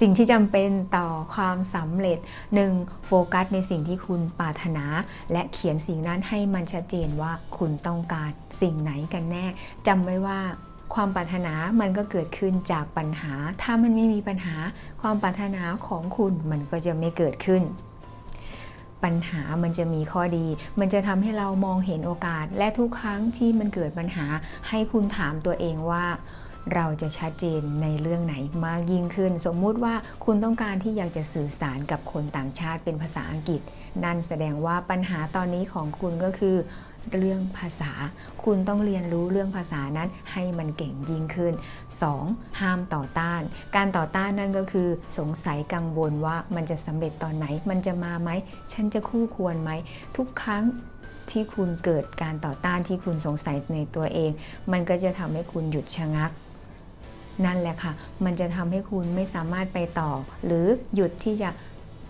สิ่งที่จำเป็นต่อความสำเร็จ 1. โฟกัสในสิ่งที่คุณปรารถนา และเขียนสิ่งนั้นให้มันชัดเจนว่าคุณต้องการสิ่งไหนกันแน่จำไว้ว่าความปรารถนามันก็เกิดขึ้นจากปัญหา ถ้ามันไม่มีปัญหา ความปรารถนาของคุณมันก็จะไม่เกิดขึ้น ปัญหามันจะมีข้อดี มันจะทำให้เรามองเห็นโอกาส และทุกครั้งที่มันเกิดปัญหา ให้คุณถามตัวเองว่า เราจะชัดเจนในเรื่องไหนมากยิ่งขึ้น สมมุติว่าคุณต้องการที่อยากจะสื่อสารกับคนต่างชาติเป็นภาษาอังกฤษ นั่นแสดงว่าปัญหาตอนนี้ของคุณก็คือเรื่องภาษา คุณต้องเรียนรู้เรื่องภาษานั้นให้มันเก่งยิ่งขึ้น 2. ห้ามต่อต้าน การต่อต้านนั่นก็คือ สงสัยกังวลว่ามันจะสำเร็จตอนไหน มันจะมาไหม ฉันจะคู่ควรไหม ทุกครั้งที่คุณเกิดการต่อต้านที่คุณสงสัยในตัวเอง มันก็จะทำให้คุณหยุดชะงัก นั่นแหละค่ะ มันจะทำให้คุณไม่สามารถไปต่อ หรือหยุดที่จะ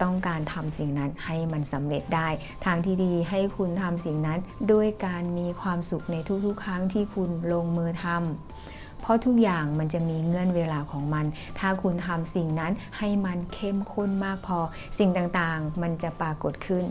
ต้องการทำสิ่งนั้นให้มันสำเร็จได้ ทางที่ดีให้คุณทำสิ่งนั้นด้วยการมีความสุขในทุกๆ ครั้งที่คุณลงมือทำเพราะทุกอย่างมันจะมีเงื่อนเวลาของมัน ถ้าคุณทำสิ่งนั้นให้มันเข้มข้นมากพอ สิ่งต่างๆ มันจะปรากฏขึ้น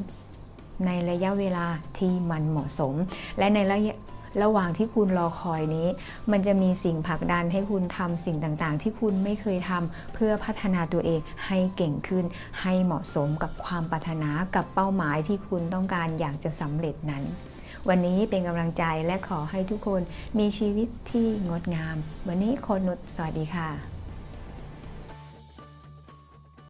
ในระยะเวลาที่มันเหมาะสม และในระยะ ระหว่างที่คุณรอคอยนี้ มันจะมีสิ่งผลักดันให้คุณทำสิ่งต่างๆ ที่คุณไม่เคยทำเพื่อพัฒนาตัวเองให้เก่งขึ้น ให้เหมาะสมกับความปรารถนากับเป้าหมายที่คุณต้องการอยากจะสำเร็จนั้น วันนี้เป็นกำลังใจและขอให้ทุกคนมีชีวิตที่งดงาม วันนี้โคนุชสวัสดีค่ะ